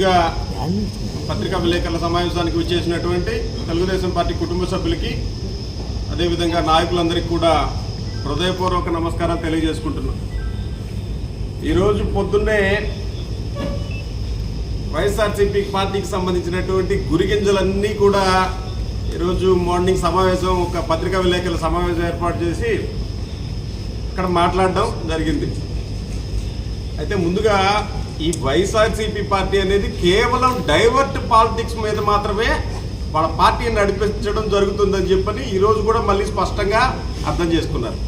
ముందుగా పత్రికా విలేకరుల సమావేశానికి విచ్చేసినటువంటి తెలుగుదేశం పార్టీ కుటుంబ సభ్యులకి అదేవిధంగా నాయకులందరికీ కూడా హృదయపూర్వక నమస్కారం తెలియజేసుకుంటున్నాం. ఈరోజు పొద్దున్నే వైఎస్ఆర్సీపీ పార్టీకి సంబంధించినటువంటి గురిగింజలన్నీ కూడా ఈరోజు మార్నింగ్ సమావేశం ఒక పత్రికా విలేకరుల సమావేశం ఏర్పాటు చేసి ఇక్కడ మాట్లాడడం జరిగింది. అయితే ముందుగా ఈ వైఎస్ఆర్సీపీ పార్టీ అనేది కేవలం డైవర్ట్ పాలిటిక్స్ మీద మాత్రమే వాళ్ళ పార్టీని నడిపించడం జరుగుతుందని చెప్పని ఈరోజు కూడా మళ్ళీ స్పష్టంగా అర్థం చేసుకున్నారు.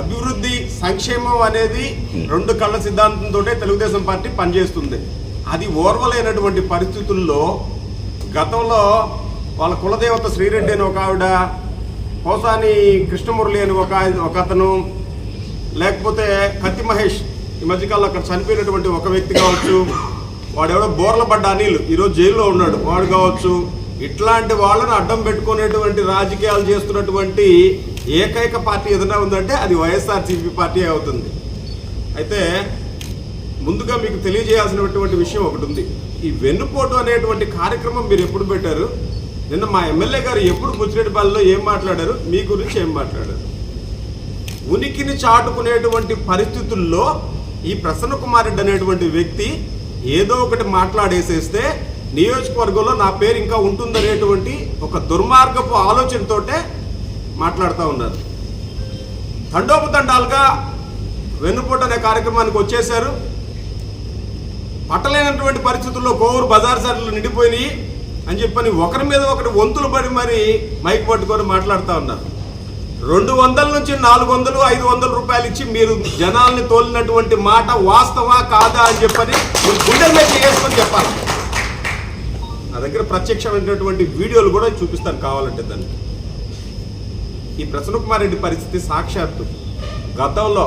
అభివృద్ధి సంక్షేమం అనేది రెండు కళ్ళ సిద్ధాంతంతో తెలుగుదేశం పార్టీ పనిచేస్తుంది. అది ఓర్వలేనటువంటి పరిస్థితుల్లో గతంలో వాళ్ళ కులదేవత శ్రీరెడ్డి అని ఒక ఆవిడ పోసాని కృష్ణమురళి అని ఒక ఒక అతను లేకపోతే కత్తి మహేష్ ఈ మధ్యకాలంలో అక్కడ చనిపోయినటువంటి ఒక వ్యక్తి కావచ్చు వాడెవడో బోర్ల పడ్డ అనిల్ ఈరోజు జైల్లో ఉన్నాడు. వాడు కావచ్చు ఇట్లాంటి వాళ్ళని అడ్డం పెట్టుకునేటువంటి రాజకీయాలు చేస్తున్నటువంటి ఏకైక పార్టీ ఏదైనా ఉందంటే అది వైఎస్ఆర్సీపీ పార్టీ అవుతుంది. అయితే ముందుగా మీకు తెలియజేయాల్సినటువంటి విషయం ఒకటి ఉంది. ఈ వెన్నుపోటు అనేటువంటి కార్యక్రమం మీరు ఎప్పుడు పెట్టారు? నిన్న మా ఎమ్మెల్యే గారు ఎప్పుడు ముచ్చిరెడ్డిపల్లిలో ఏం మాట్లాడారు? మీ గురించి ఏం మాట్లాడారు? ఉనికిని చాటుకునేటువంటి పరిస్థితుల్లో ఈ ప్రసన్న కుమార్ రెడ్డి అనేటువంటి వ్యక్తి ఏదో ఒకటి మాట్లాడేసేస్తే నియోజకవర్గంలో నా పేరు ఇంకా ఉంటుందనేటువంటి ఒక దుర్మార్గపు ఆలోచనతోటే మాట్లాడుతూ ఉన్నారు. తండోపతండాలుగా వెన్నుపోటు అనే కార్యక్రమానికి వచ్చేశారు. పట్టలేనటువంటి పరిస్థితుల్లో కోవూరు బజార్ సార్లు నిండిపోయినాయి అని చెప్పని ఒకరి మీద ఒకటి వంతులు పడి మరి మైక్ పట్టుకొని మాట్లాడుతూ ఉన్నారు. రెండు వందల నుంచి నాలుగు వందలు ఐదు వందల రూపాయలు ఇచ్చి మీరు జనాల్ని తోలినటువంటి మాట వాస్తవా కాదా అని చెప్పని మీరు గుండెల మీద చేసుకొని చెప్పాలి. నా దగ్గర ప్రత్యక్షమైనటువంటి వీడియోలు కూడా చూపిస్తాను కావాలంటే దాన్ని ఈ ప్రసన్న కుమార్ రెడ్డి పరిస్థితి సాక్షాత్తు గతంలో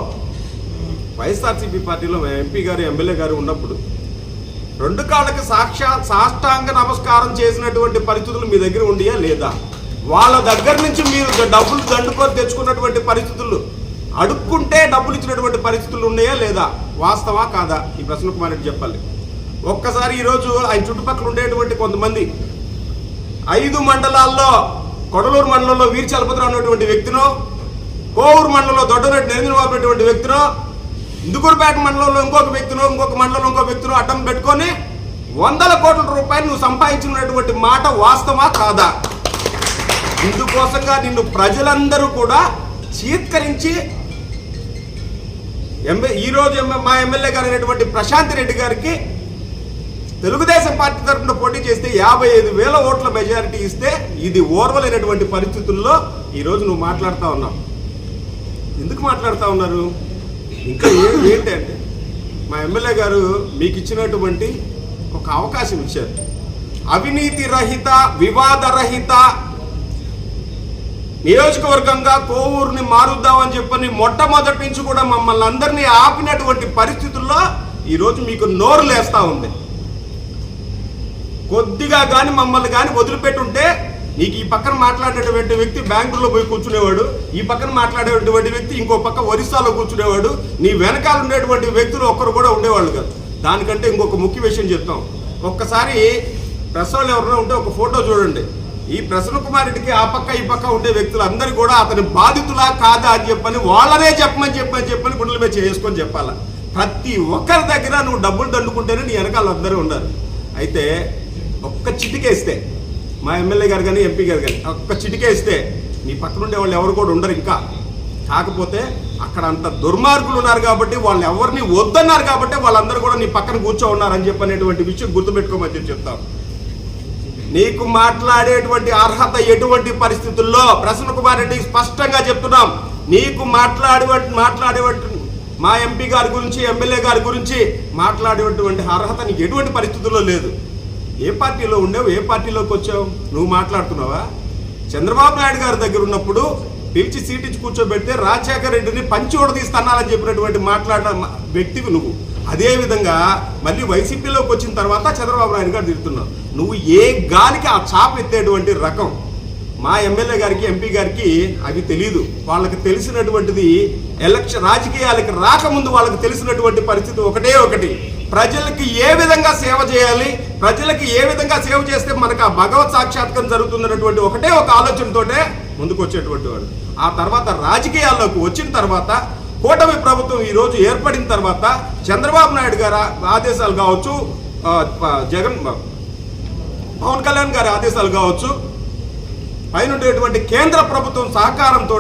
వైఎస్ఆర్సీపీ పార్టీలో ఎంపీ గారు ఎమ్మెల్యే గారు ఉన్నప్పుడు రెండు కాళ్ళకి సాక్షా సాష్టాంగ నమస్కారం చేసినటువంటి పరిస్థితులు మీ దగ్గర ఉండియా లేదా? వాళ్ళ దగ్గర నుంచి మీరు డబ్బులు దండుకొని తెచ్చుకున్నటువంటి పరిస్థితులు అడుక్కుంటే డబ్బులు ఇచ్చినటువంటి పరిస్థితులు ఉన్నాయా లేదా? వాస్తవా కాదా? ఈ ప్రశ్న కుమార్ రెడ్డి చెప్పాలి. ఒక్కసారి ఈరోజు ఆయన చుట్టుపక్కల ఉండేటువంటి కొంతమంది ఐదు మండలాల్లో కొడలూరు మండలంలో వీరి చలపతిరావు అనేటువంటి వ్యక్తినో కోవూరు మండలంలో దొడ్డరెడ్డి నరేంద్ర బాబు అనేటువంటి వ్యక్తినో ఇందుకూరుపేట మండలంలో ఇంకొక వ్యక్తినో ఇంకొక మండలంలో ఇంకొక వ్యక్తినో అడ్డం పెట్టుకొని వందల కోట్ల రూపాయలు నువ్వు సంపాదించినటువంటి మాట వాస్తవా కాదా? ఇందుకోసంగా నిన్ను ప్రజలందరూ కూడా చీత్కరించి ఎంఏ ఈరోజు మా ఎమ్మెల్యే గారు అయినటువంటి ప్రశాంత్ రెడ్డి గారికి తెలుగుదేశం పార్టీ తరఫున పోటీ చేస్తే యాభై ఐదు వేల ఓట్ల మెజారిటీ ఇస్తే ఇది ఓర్వలేనటువంటి పరిస్థితుల్లో ఈరోజు నువ్వు మాట్లాడుతూ ఉన్నావు. ఎందుకు మాట్లాడుతూ ఉన్నారు? ఇంకా ఏ ఏంటంటే మా ఎమ్మెల్యే గారు మీకు ఇచ్చినటువంటి ఒక అవకాశం ఇచ్చారు. అవినీతి రహిత వివాద రహిత నియోజకవర్గంగా కోవూరుని మారుద్దామని చెప్పని మొట్టమొదటి నుంచి కూడా మమ్మల్ని అందరినీ ఆపినటువంటి పరిస్థితుల్లో ఈరోజు మీకు నోరు లేస్తా ఉంది. కొద్దిగా కానీ మమ్మల్ని కానీ వదిలిపెట్టుంటే నీకు ఈ పక్కన మాట్లాడేటువంటి వ్యక్తి బెంగళూరులో పోయి కూర్చునేవాడు ఈ పక్కన మాట్లాడేటువంటి వ్యక్తి ఇంకో పక్క ఒరిస్సాలో కూర్చునేవాడు నీ వెనకాల ఉండేటువంటి వ్యక్తులు ఒక్కరు కూడా ఉండేవాళ్ళు కాదు. దానికంటే ఇంకొక ముఖ్య విషయం చెప్తాం. ఒక్కసారి ప్రసవాలు ఎవరైనా ఉంటే ఒక ఫోటో చూడండి. ఈ ప్రసన్న కుమార్ రెడ్డికి ఆ పక్క ఈ పక్క ఉండే వ్యక్తులు అందరూ కూడా అతని బాధితులా కాదా అని చెప్పని వాళ్ళనే చెప్పమని చెప్పని చెప్పని గుండెల మీద చేసుకొని చెప్పాలా? ప్రతి ఒక్కరి దగ్గర నువ్వు డబ్బులు దండుకుంటేనే నీ వెనకాల అందరూ ఉండరు అయితే ఒక్క చిటికేస్తే మా ఎమ్మెల్యే గారు కానీ ఎంపీ గారు కానీ ఒక్క చిటికేస్తే నీ పక్కన ఉండే వాళ్ళు ఎవరు కూడా ఉండరు ఇంకా. కాకపోతే అక్కడ అంత దుర్మార్గులు ఉన్నారు కాబట్టి వాళ్ళు ఎవరిని వద్దన్నారు కాబట్టి వాళ్ళందరూ కూడా నీ పక్కన కూర్చో ఉన్నారని చెప్పనేటువంటి విషయం గుర్తుపెట్టుకోమని చెప్పి చెప్తాను నీకు మాట్లాడేటువంటి అర్హత ఎటువంటి పరిస్థితుల్లో? ప్రసన్న కుమార్ రెడ్డి స్పష్టంగా చెప్తున్నాం. నీకు మాట్లాడే మాట్లాడే మా ఎంపీ గారి గురించి ఎమ్మెల్యే గారి గురించి మాట్లాడేటువంటి అర్హత నీకు ఎటువంటి పరిస్థితుల్లో లేదు? ఏ పార్టీలో ఉండేవు? ఏ పార్టీలోకి వచ్చావు? నువ్వు మాట్లాడుతున్నావా? చంద్రబాబు నాయుడు గారి దగ్గర ఉన్నప్పుడు పిలిచి సీట్ కూర్చోబెడితే రాజశేఖర రెడ్డిని పంచోడ తీస్తున్నానని చెప్పినటువంటి మాట్లాడిన వ్యక్తివి నువ్వు. అదేవిధంగా మళ్ళీ వైసీపీలోకి వచ్చిన తర్వాత చంద్రబాబు నాయుడు గారు తిడుతున్నావు నువ్వు ఏ గాలికి ఆ చాప్ ఎత్తేటువంటి రకం? మా ఎమ్మెల్యే గారికి ఎంపీ గారికి అవి తెలియదు వాళ్ళకి తెలిసినటువంటిది ఎలక్షన్ రాజకీయాలకు రాకముందు వాళ్ళకి తెలిసినటువంటి పరిస్థితి ఒకటే ఒకటి. ప్రజలకి ఏ విధంగా సేవ చేయాలి? ప్రజలకి ఏ విధంగా సేవ చేస్తే మనకు ఆ భగవత్ సాక్షాత్కం జరుగుతుందన్నటువంటి ఒకటే ఒక ఆలోచనతోటే ముందుకు వచ్చేటువంటి వాడు. ఆ తర్వాత రాజకీయాల్లోకి వచ్చిన తర్వాత కూటమి ప్రభుత్వం ఈరోజు ఏర్పడిన తర్వాత చంద్రబాబు నాయుడు గారి ఆదేశాలు కావచ్చు జగన్ పవన్ కళ్యాణ్ గారి ఆదేశాలు కావచ్చు పైన ఉండేటువంటి కేంద్ర ప్రభుత్వం సహకారంతో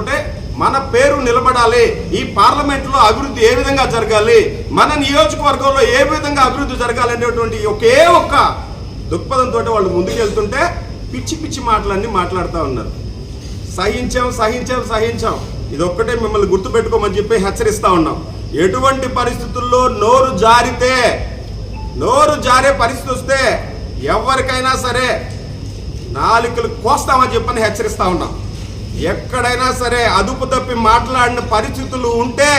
మన పేరు నిలబడాలి. ఈ పార్లమెంట్లో అభివృద్ధి ఏ విధంగా జరగాలి? మన నియోజకవర్గంలో ఏ విధంగా అభివృద్ధి జరగాలి అనేటువంటి ఒకే ఒక్క దృక్పథంతో వాళ్ళు ముందుకెళ్తుంటే పిచ్చి పిచ్చి మాటలన్నీ మాట్లాడుతూ ఉన్నారు. సహించాం సహించాం సహించాం. ఇదొక్కటే మిమ్మల్ని గుర్తుపెట్టుకోమని చెప్పి హెచ్చరిస్తూ ఉన్నాం. ఎటువంటి పరిస్థితుల్లో నోరు జారితే నోరు జారే పరిస్థితి వస్తే ఎవరికైనా సరే నాలుకలు కోస్తామని చెప్పని హెచ్చరిస్తూ ఉన్నాం. ఎక్కడైనా సరే అదుపు తప్పి మాట్లాడిన పరిస్థితులు ఉంటే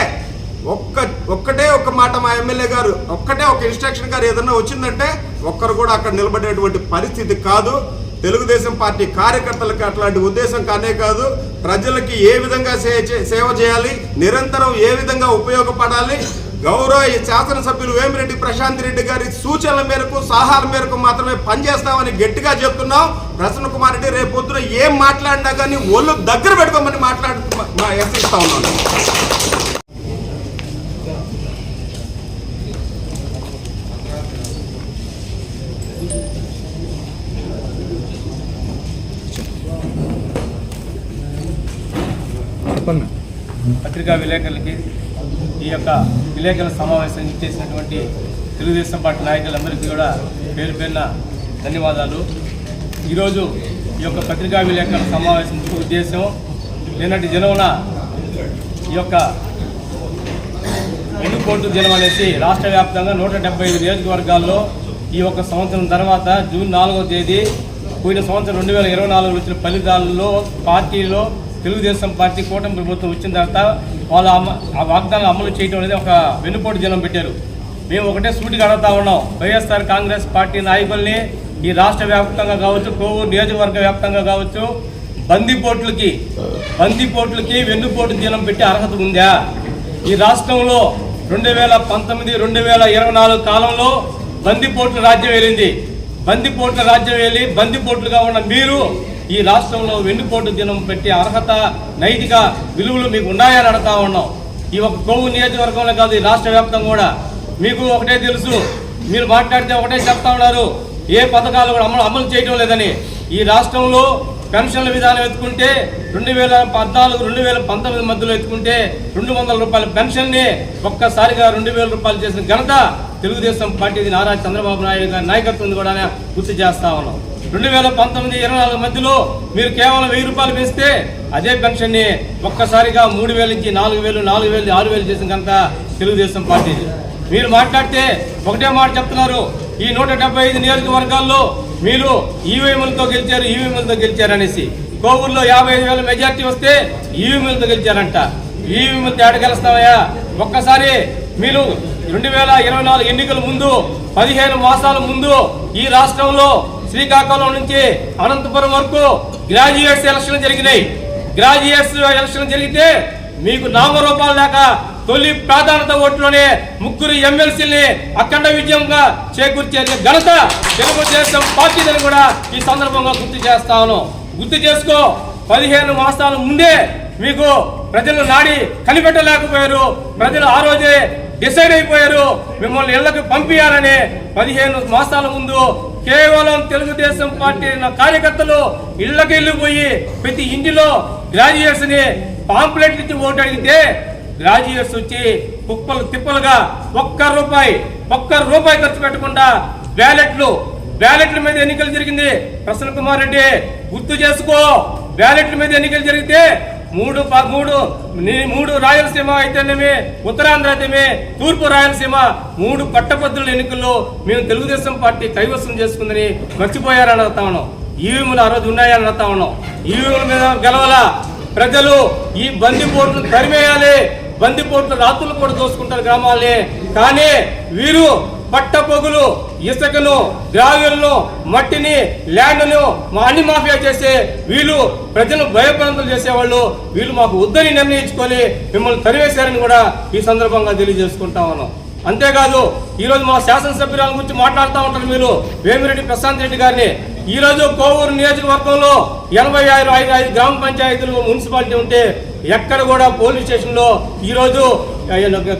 ఒక్క ఒక్కటే ఒక్క మాట మా ఎమ్మెల్యే గారు ఒక్కటే ఒక ఇన్స్ట్రక్షన్ గారు ఏదన్నా వచ్చిందంటే ఒక్కరు కూడా అక్కడ నిలబడేటువంటి పరిస్థితి కాదు. తెలుగుదేశం పార్టీ కార్యకర్తలకు అట్లాంటి ఉద్దేశం కానే కాదు. ప్రజలకి ఏ విధంగా సేవ చేయాలి నిరంతరం ఏ విధంగా ఉపయోగపడాలి గౌరవ ఈ శాసనసభ్యులు వేమిరెడ్డి ప్రశాంత్ రెడ్డి గారి సూచనల మేరకు సలహాల మేరకు మాత్రమే పనిచేస్తామని గట్టిగా చెప్తున్నాం. ప్రసన్న కుమార్ రెడ్డి రేపు పొద్దున ఏం మాట్లాడినా కానీ ఒళ్ళు దగ్గర పెట్టుకోమని మాట్లాడు మా హెచ్చరిస్తా ఉన్నాను పత్రికా విలేకరులకి ఈ యొక్క విలేకరుల సమావేశం చేసినటువంటి తెలుగుదేశం పార్టీ నాయకులందరికీ కూడా పేరు పేరున ధన్యవాదాలు. ఈరోజు ఈ యొక్క పత్రికా విలేకరుల సమావేశం ఉద్దేశం నిన్నటి దినమున ఈ యొక్క ఎన్నుకోటు దినం అనేసి రాష్ట్ర వ్యాప్తంగా నూట డెబ్బై ఐదు నియోజకవర్గాల్లో ఈ యొక్క సంవత్సరం తర్వాత జూన్ నాలుగవ తేదీ పోయిన సంవత్సరం రెండు వేల ఇరవై నాలుగులో వచ్చిన ఫలితాల్లో పార్టీలో తెలుగుదేశం పార్టీ కూటమి ప్రభుత్వం వచ్చిన తర్వాత వాళ్ళు ఆ వాగ్దానం అమలు చేయడం అనేది ఒక వెన్నుపోటు జనం పెట్టారు. మేము ఒకటే సూటిగా అడుగుతా ఉన్నాం. వైఎస్ఆర్ కాంగ్రెస్ పార్టీ నాయకుల్ని ఈ రాష్ట్ర వ్యాప్తంగా కావచ్చు కోవూరు నియోజకవర్గ వ్యాప్తంగా కావచ్చు బందిపోట్లకి బందిపోట్లకి వెన్నుపోటు జనం పెట్టే అర్హత ఉందా? ఈ రాష్ట్రంలో రెండు వేల పంతొమ్మిది రెండు వేల ఇరవై నాలుగు కాలంలో బందిపోట్ల రాజ్యం వెళ్ళింది బందిపోట్ల రాజ్యం వెళ్ళి బందిపోట్లుగా ఉన్న మీరు ఈ రాష్ట్రంలో వెన్నుపోటు దినం పెట్టే అర్హత నైతిక విలువలు మీకు ఉన్నాయని అడుగుతా ఉన్నాం. ఈ ఒక కొవ్వు నియోజకవర్గంలో కాదు ఈ రాష్ట్ర వ్యాప్తంగా కూడా. మీకు ఒకటే తెలుసు మీరు మాట్లాడితే ఒకటే చెప్తా ఉన్నారు ఏ పథకాలు కూడా అమలు అమలు చేయడం లేదని. ఈ రాష్ట్రంలో పెన్షన్ల విధానం ఎత్తుకుంటే రెండు వేల పద్నాలుగు రెండు వేల పంతొమ్మిది మధ్యలో ఎత్తుకుంటే రెండు వందల రూపాయల పెన్షన్ని ఒక్కసారిగా రెండు వేల రూపాయలు చేసిన ఘనత తెలుగుదేశం పార్టీది నారా చంద్రబాబు నాయుడు గారి నాయకత్వం కూడా గుర్తు చేస్తా ఉన్నాం. రెండు వేల పంతొమ్మిది ఇరవై నాలుగు మధ్యలో మీరు కేవలం వెయ్యి రూపాయలు పెంచితే అదే పెన్షన్ని ఒక్కసారిగా మూడు వేల నుంచి నాలుగు వేలు నాలుగు వేలు ఆరు వేలు చేసిన కనుక తెలుగుదేశం పార్టీ. మీరు మాట్లాడితే ఒకటే మాట చెప్తున్నారు ఈ నూట డెబ్బై ఐదు నియోజకవర్గాల్లో మీరు ఈవీఎంలతో గెలిచారు ఈవీఎంలతో గెలిచారు అనేసి కోవూరులో యాభై ఐదు వేల మెజార్టీ వస్తే ఈవీఎంలతో గెలిచారంట. ఈవీఎంలతో ఏడగలుస్తామయ్యా ఒక్కసారి మీరు రెండు వేల ఇరవై నాలుగు ఎన్నికల ముందు పదిహేను మాసాల ముందు ఈ రాష్ట్రంలో శ్రీకాకుళం నుంచి అనంతపురం వరకు గ్రాడ్యుయేట్స్ ఎలక్షన్ జరిగినాయి. గ్రాడ్యుయేట్స్ ఎలక్షన్ జరిగితే మీకు నామరూపాలు లేక తొలి ప్రాధాన్యత ఓట్లోనే ముగ్గురు ఎమ్మెల్సీని అఖండ విజయంగా చేకూర్చే ఘనత తెలుగుదేశం పార్టీదని కూడా ఈ సందర్భంగా గుర్తు చేస్తాను గుర్తు చేసుకో పదిహేను మాసాల ముందే మీకు ప్రజలు నాడి కనిపెట్టలేకపోయారు. ప్రజలు ఆ రోజే డిసైడ్ అయిపోయారు. మిమ్మల్ని ఇళ్ళకు పంపించాలని పదిహేను మాసాల ముందు కేవలం తెలుగుదేశం పార్టీ నా కార్యకర్తలు ఇళ్ళకు వెళ్ళిపోయి ప్రతి ఇంటిలో గ్రాడ్యుయేట్స్ని పాంప్లెట్ ఇచ్చి ఓటు అడిగితే గ్రాడ్యుయేట్స్ వచ్చి కుప్పలు తిప్పలుగా ఒక్క రూపాయి ఒక్క రూపాయి ఖర్చు పెట్టకుండా బ్యాలెట్లు బ్యాలెట్ల మీద ఎన్నికలు జరిగింది. ప్రసన్న కుమార్ రెడ్డి గుర్తు చేసుకో. బ్యాలెట్ల మీద ఎన్నికలు జరిగితే మూడు మూడు మూడు రాయలసీమ అయితేనేమే ఉత్తరాంధ్ర అయితేనే తూర్పు రాయలసీమ మూడు పట్టభద్రుల ఎన్నికల్లో మేము తెలుగుదేశం పార్టీ కైవసం చేసుకుందని మర్చిపోయారని అడుగుతా ఉన్నాం. ఈవీఎంలు ఆ రోజు ఉన్నాయని అడుగుతా ఉన్నాం. ఈవీఎంల మీద గెలవాలా? ప్రజలు ఈ బందిపోట్లు తరిమేయాలి. బందిపోట్లు రాత్రులు కూడా దోసుకుంటారు గ్రామాలని. కానీ వీరు పట్టపొగులు ఇసుకను గ్రావెల్ను మట్టిని ల్యాండ్ను మా అన్ని మాఫియా చేసే వీళ్ళు ప్రజలు భయప్రాంతం చేసేవాళ్ళు వీళ్ళు మాకు ఉద్దరి నిర్ణయించుకొని మిమ్మల్ని తరివేశారని కూడా ఈ సందర్భంగా తెలియజేసుకుంటా ఉన్నాం. అంతేకాదు ఈరోజు మా శాసనసభ్యురాల గురించి మాట్లాడుతూ ఉంటారు మీరు వేమిరెడ్డి ప్రశాంత్ రెడ్డి గారిని. ఈరోజు కోవూరు నియోజకవర్గంలో ఎనభై ఆరు ఐదు ఐదు గ్రామ పంచాయతీలు మున్సిపాలిటీ ఉంటే ఎక్కడ కూడా పోలీస్ స్టేషన్లో ఈరోజు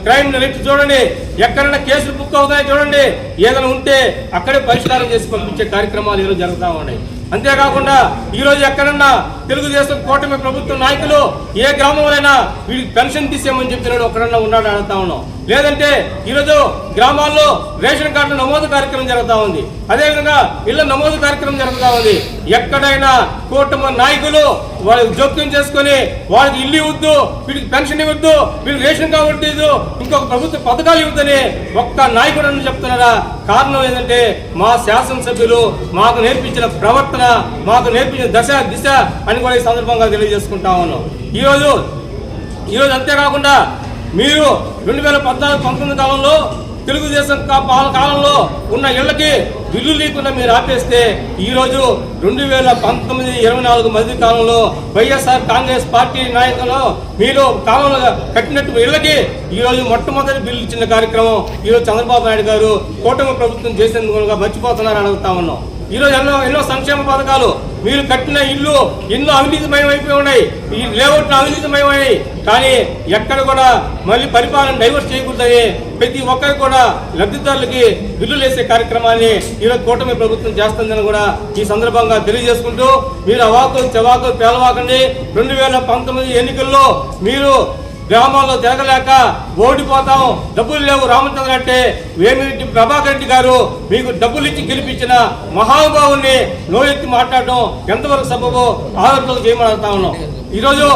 క్రైమ్ రేట్ చూడండి. ఎక్కడైనా కేసులు బుక్ అవుతాయో చూడండి. ఏదైనా ఉంటే అక్కడే పరిష్కారం చేసి పంపించే కార్యక్రమాలు ఈరోజు జరుగుతూ ఉన్నాయి. అంతేకాకుండా ఈ రోజు ఎక్కడన్నా తెలుగుదేశం కూటమి ప్రభుత్వ నాయకులు ఏ గ్రామంలోనైనా వీడికి పెన్షన్ తీసేయమని చెప్తున్నాడు ఒక్కడన్నా ఉన్నాడు అడుగుతా ఉన్నాం. లేదంటే ఈరోజు గ్రామాల్లో రేషన్ కార్డు నమోదు కార్యక్రమం జరుగుతూ ఉంది. అదేవిధంగా ఇళ్ళ నమోదు కార్యక్రమం జరుగుతూ ఉంది. ఎక్కడైనా కూటమి నాయకులు వాళ్ళకి జోక్యం చేసుకొని వాళ్ళకి ఇల్లు ఇవ్వద్దు వీడికి పెన్షన్ ఇవ్వద్దు వీళ్ళు రేషన్ కార్డు ఇవ్వద్దు ఇంకొక ప్రభుత్వ పథకాలు ఇవ్వదని ఒక్క నాయకుడు అని చెప్తున్నారా? కారణం ఏంటంటే మా శాసనసభ్యులు మాకు నేర్పించిన ప్రవర్తన మాకు నేర్పించిన దశ దిశ అని కూడా ఈ సందర్భంగా తెలియజేసుకుంటా ఉన్నాం. ఈరోజు ఈరోజు అంతేకాకుండా మీరు రెండు వేల పద్నాలుగు పంతొమ్మిది కాలంలో తెలుగుదేశం కాలంలో ఉన్న ఇళ్ళకి బిల్లు లేకుండా మీరు ఆపేస్తే ఈరోజు రెండు వేల పంతొమ్మిది ఇరవై నాలుగు మధ్య కాలంలో వైఎస్ఆర్ కాంగ్రెస్ పార్టీ నాయకులు మీరు కాలంలో కట్టినట్టు ఇళ్ళకి ఈరోజు మొట్టమొదటి బిల్లు ఇచ్చిన కార్యక్రమం ఈ రోజు చంద్రబాబు నాయుడు గారు కూటమి ప్రభుత్వం చేసేందుకు మర్చిపోతున్నారని అడుగుతా ఉన్నాం. ఈ రోజు ఎన్నో ఎన్నో సంక్షేమ పథకాలు. మీరు కట్టిన ఇల్లు ఎన్నో అవినీతిమయం అయిపోయి ఉన్నాయి. ఈ లేఅవుట్లు అవినీతిమయమయ్యాయి కానీ ఎక్కడ కూడా మళ్ళీ పరిపాలన డైవర్ట్ చేయకూడదని ప్రతి ఒక్కరు కూడా లబ్ధిదారులకి బిల్లులు వేసే కార్యక్రమాన్ని ఈరోజు కూటమి ప్రభుత్వం చేస్తుందని కూడా ఈ సందర్భంగా తెలియజేసుకుంటూ మీరు అవాకులు చెవాకులు పేలవాకండి. రెండు వేల పంతొమ్మిది ఎన్నికల్లో మీరు గ్రామాల్లో తిరగలేక ఓడిపోతాం. డబ్బులు లేవు రామచంద్ర అంటే. వేమిరెడ్డి ప్రభాకర్ రెడ్డి గారు మీకు డబ్బులు ఇచ్చి గెలిపించిన మహానుభావుని నోరెత్తి మాట్లాడడం ఎంతవరకు సబబో ఆరోపణలు చేయమని ఉన్నాం. ఈరోజు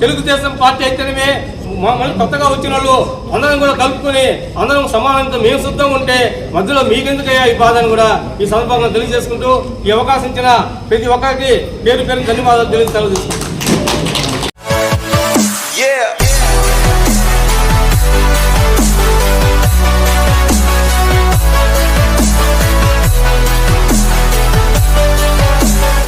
తెలుగుదేశం పార్టీ అయితేనే మమ్మల్ని మళ్ళీ కొత్తగా వచ్చిన వాళ్ళు అందరం కూడా కలుపుకొని అందరం సమానంతో మేము సిద్ధంగా ఉంటే మధ్యలో మీకెందుకయ్యా ఈ బాధ అని కూడా ఈ సందర్భంగా తెలియజేసుకుంటూ ఈ అవకాశం ఇచ్చిన ప్రతి ఒక్కరికి పేరు పేరు ధన్యవాదాలు తెలియజేసుకుంటున్నాను